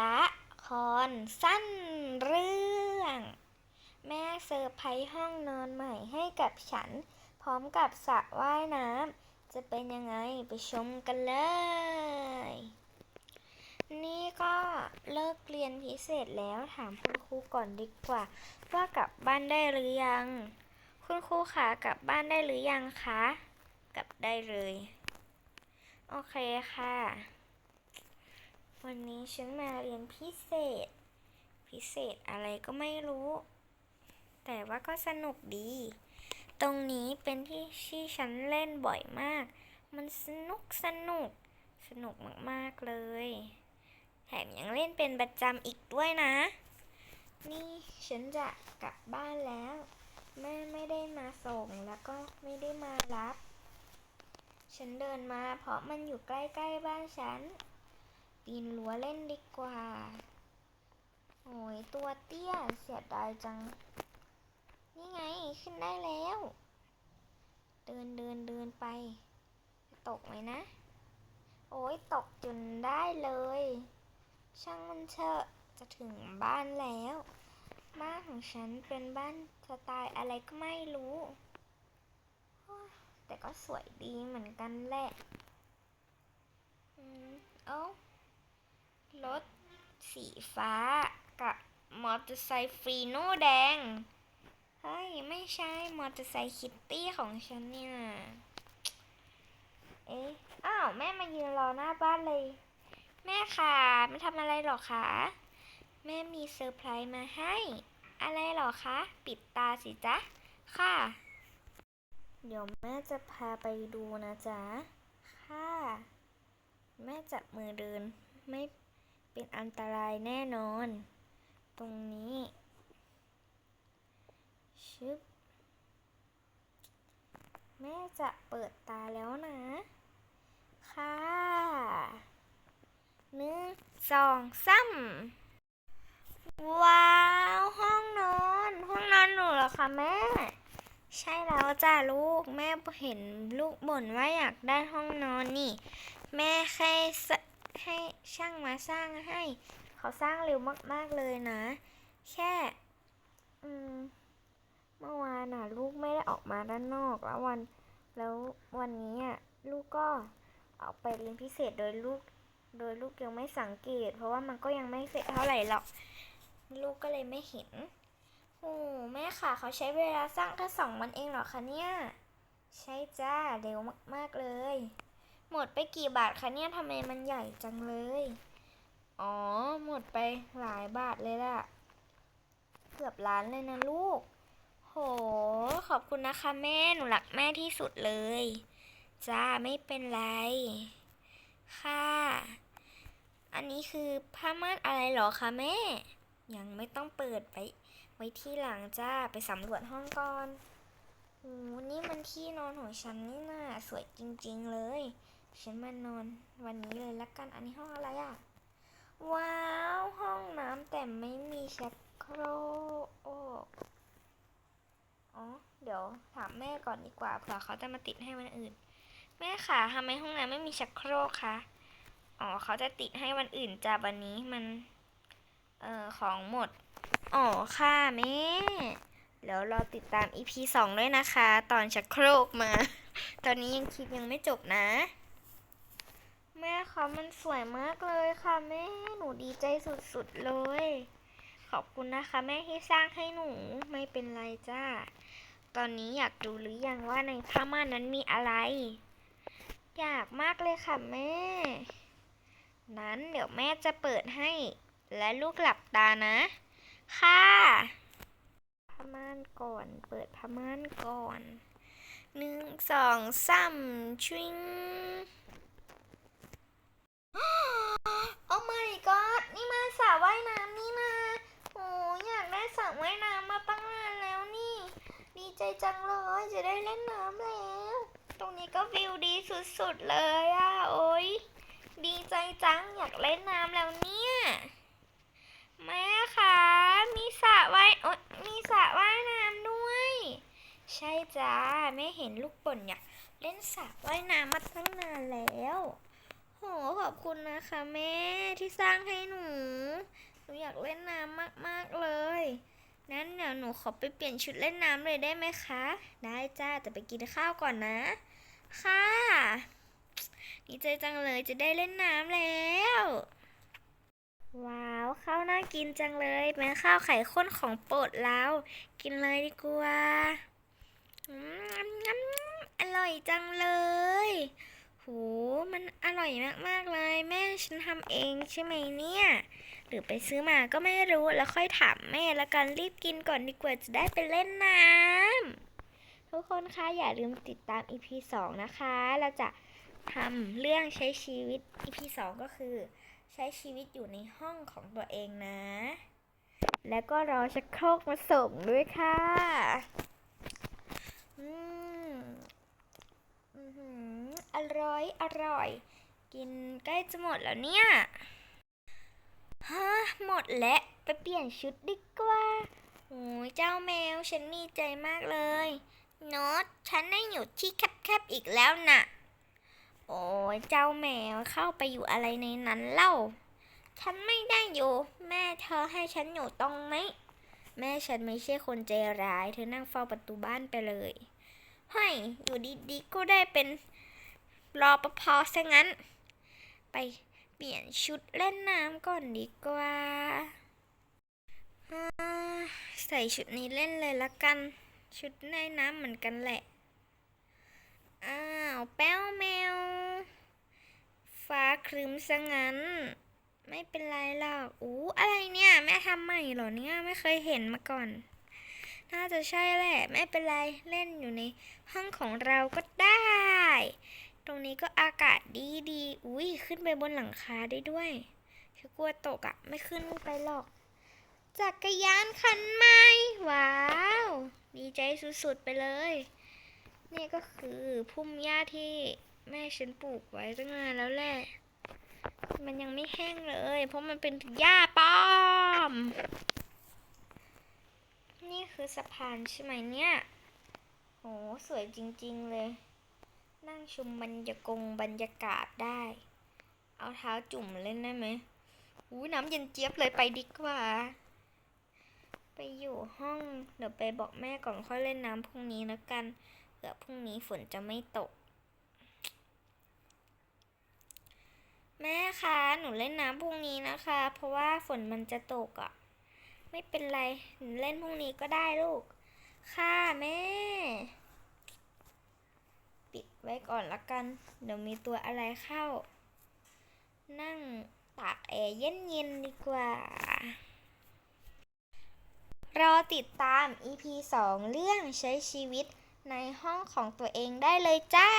ละครสั้นเรื่อง แม่เซอร์ไพรส์ห้องนอนใหม่ให้กับฉัน พร้อมกับสระว่ายน้ำจะเป็นยังไงไปชมกันเลย นี่ก็เลิกเรียนพิเศษแล้วถามคุณครูก่อนดีกว่า ว่ากลับบ้านได้หรือยัง คุณครูคะกลับบ้านได้หรือยังคะ กลับได้เลย โอเคค่ะ วันนี้ฉันมาเรียนพิเศษ พิเศษอะไรก็ไม่รู้ แต่ว่าก็สนุกดี ตรงนี้เป็นที่ที่ฉันเล่นบ่อยมาก มันสนุกสนุก สนุกมากๆเลย แถมยังเล่นเป็นประจำอีกด้วยนะ นี่ฉันจะกลับบ้านแล้ว แม่ไม่ได้มาส่งแล้วก็ไม่ได้มารับ ฉันเดินมาเพราะมันอยู่ใกล้ๆบ้านฉัน ปีนรั้วเล่นดีกว่า โอ้ยตัวเตี้ยเสียดายจัง นี่ไงขึ้นได้แล้ว เดินเดินเดินไป ตกไหมนะ โอ้ยตกจนได้เลย ช่างมันเถอะจะถึงบ้านแล้ว บ้านของฉันเป็นบ้านสไตล์อะไรก็ไม่รู้ แต่ก็สวยดีเหมือนกันแหละ อืม เอ้า รถสีฟ้ากับมอเตอร์ไซค์ฟีโน่แดง เฮ้ย ไม่ใช่มอเตอร์ไซค์คิตตี้ของฉันเนี่ย เอ๊ะ อ้าว แม่มายืนรอหน้าบ้านเลย แม่ค่ะไม่ทำอะไรหรอคะ แม่มีเซอร์ไพรส์มาให้ อะไรหรอคะ ปิดตาสิจ๊ะ ค่ะ เดี๋ยวแม่จะพาไปดูนะจ๊ะ ค่ะ แม่จับมือเดินไม่ เป็นอันตรายแน่นอน ตรงนี้ ชึบ แม่จะเปิดตาแล้วนะ ค่ะหนึ่งสองสามว้าว ห้องนอน ห้องนอนหนูเหรอคะแม่ ใช่แล้วจ้าลูกแม่เห็นลูกบ่นว่าอยากได้ห้องนอนนี่ แม่แค่ ให้ช่างมาสร้างให้ เขาสร้างเร็วมาก ๆ เลยนะ แค่อืมเมื่อวานน่ะ ลูกไม่ได้ออกมาด้านนอกแล้ววัน แล้ววันนี้อะลูกก็ออกไปเรียนพิเศษโดยลูก โดยลูกยังไม่สังเกต เพราะว่ามันก็ยังไม่เสร็จเท่าไหร่หรอก ลูกก็เลยไม่เห็นโอ้แม่ค่ะ เขาใช้เวลาสร้างแค่สองวันเองเหรอคะเนี่ย ใช่จ้าเร็วมาก ๆ เลย หมดไปกี่บาทคะเนี่ยทำไมมันใหญ่จังเลย อ๋อ หมดไปหลายบาทเลยล่ะ เกือบล้านเลยนะลูก โห ขอบคุณนะคะแม่ หนูรักแม่ที่สุดเลย จ้า ไม่เป็นไร ค่ะ อันนี้คือผ้าม่านอะไรหรอคะแม่ ยังไม่ต้องเปิดไป ไว้ที่หลังจ้า ไปสำรวจห้องก่อนโอ้นี่มันที่นอนของฉันนี่น่าสวยจริง ๆ เลย ฉันมานอนวันนี้เลยละกัน อันนี้ห้องอะไรอะว้าว ห้องน้ำแต่ไม่มีชักโครกอ๋อ เดี๋ยวถามแม่ก่อนดีกว่าเผื่อเขาจะมาติดให้วันอื่น แม่ค่ะทำไมห้องน้ำไม่มีชักโครกคะอ๋อเขาจะติดให้วันอื่นจ้าวันนี้มัน เอ่อของหมด อ๋อค่ะแม่เดี๋ยวรอติดตาม EP สองด้วยนะคะ ตอนชักโครกมา ตอนนี้ยังคลิปยังไม่จบนะ แม่คะมันสวยมากเลยค่ะแม่หนูดีใจสุดๆเลย ขอบคุณนะคะ แม่ที่สร้างให้หนูไม่เป็นไรจ้า ตอนนี้อยากดูหรือยังว่าในผ้าม่านนั้นมีอะไร อยากมากเลยค่ะแม่ นั้นเดี๋ยวแม่จะเปิดให้ และลูกหลับตานะ ค่ะผ้าม่านก่อนเปิดผ้าม่านก่อนหนึ่งสองสามชิง โอ้ my god นี่มาสระว่ายน้ำนี่นะโอ้อยากได้สระว่ายน้ำมาตั้งนานแล้วนี่ ดีใจจังเลย จะได้เล่นน้ำแล้ว ตรงนี้ก็วิวดีสุดๆเลยอะ โอ้ยดีใจจังอยากเล่นน้ำแล้วเนี่ย แม่คะมีสระว่ายโอ๊ยมีสระว่ายน้ำด้วย ใช่จ้าแม่เห็นลูกบ่นอยากเล่นสระว่ายน้ำมาตั้งนานแล้ว โหขอบคุณนะคะแม่ที่สร้างให้หนู หนูอยากเล่นน้ำมากๆเลย นั้นเดี๋ยวหนูขอไปเปลี่ยนชุดเล่นน้ำเลยได้ไหมคะ ได้จ้าแต่ไปกินข้าวก่อนนะ ค่ะดีใจจังเลยจะได้เล่นน้ำแล้ว ว้าว ข้าวน่ากินจังเลย เป็นข้าวไข่ข้นของโปรดเรากินเลยดีกว่าอืมอร่อยจังเลย มันอร่อยมากๆเลย แม่ฉันทำเองใช่ไหมเนี่ย หรือไปซื้อมาก็ไม่รู้แล้วค่อยถามแม่แล้วกันรีบกินก่อนดีกว่าจะได้ไปเล่นน้ำทุกคนคะอย่าลืมติดตาม EP 2 นะคะ เราจะทำเรื่องใช้ชีวิต EP 2 ก็คือ ใช้ชีวิตอยู่ในห้องของตัวเองนะ แล้วก็รอชักโครกมาส่งด้วยค่ะ อืม อร่อยอร่อย กินใกล้จะหมดแล้วเนี่ยฮะหมดแล้วไปเปลี่ยนชุดดีกว่าโอ้ยเจ้าแมวฉันดีใจมากเลยโนตฉันได้อยู่ที่แคบๆอีกแล้วน่ะ โอ้ยเจ้าแมวเข้าไปอยู่อะไรในนั้นเล่า ฉันไม่ได้อยู่ แม่เธอให้ฉันอยู่ตรงไหมแม่ฉันไม่ใช่คนใจร้าย เธอนั่งเฝ้าประตูบ้านไปเลยเฮ้ยอยู่ดีๆก็ได้เป็น รอปภซะงั้น ไปเปลี่ยนชุดเล่นน้ำก่อนดีกว่า ใส่ชุดนี้เล่นเลยละกัน ชุดในน้ำเหมือนกันแหละ อ้าวแป้วแมว ฟ้าครึ้มซะงั้น ไม่เป็นไรหรอก อู้อะไรเนี่ย แม่ทำใหม่เหรอเนี่ย ไม่เคยเห็นมาก่อน น่าจะใช่แหละ ไม่เป็นไร เล่นอยู่ในห้องของเราก็ได้ ตรงนี้ก็อากาศดีดีอุ้ยขึ้นไปบนหลังคาได้ด้วยคือกลัวตกอะไม่ขึ้นไปหรอก จักรยานคันใหม่ ว้าว ดีใจสุดๆไปเลย นี่ก็คือพุ่มหญ้าที่แม่ฉันปลูกไว้ตั้งนานแล้วแหละ มันยังไม่แห้งเลย เพราะมันเป็นหญ้าป้อม นี่คือสะพานใช่ไหมเนี่ยโหสวยจริงๆเลย นั่งชมบรรยากงบรรยากาศได้ เอาเท้าจุ่มเล่นได้ไหมอู้น้ำเย็นเจี๊ยบเลยไปดีกว่า ไปอยู่ห้อง เดี๋ยวไปบอกแม่ก่อนค่อยเล่นน้ำพรุ่งนี้แล้วกันเผื่อพรุ่งนี้ฝนจะไม่ตก แม่คะหนูเล่นน้ำพรุ่งนี้นะคะ เพราะว่าฝนมันจะตกอะ่ะ ไม่เป็นไรหนูเล่นพรุ่งนี้ก็ได้ลูก ค่ะแม่ ว้ก่อนละกัน เดี๋ยวมีตัวอะไรเข้า นั่งตากแอร์เย็นๆดีกว่า รอติดตาม EP 2 เรื่องใช้ชีวิตในห้องของตัวเองได้เลยจ้า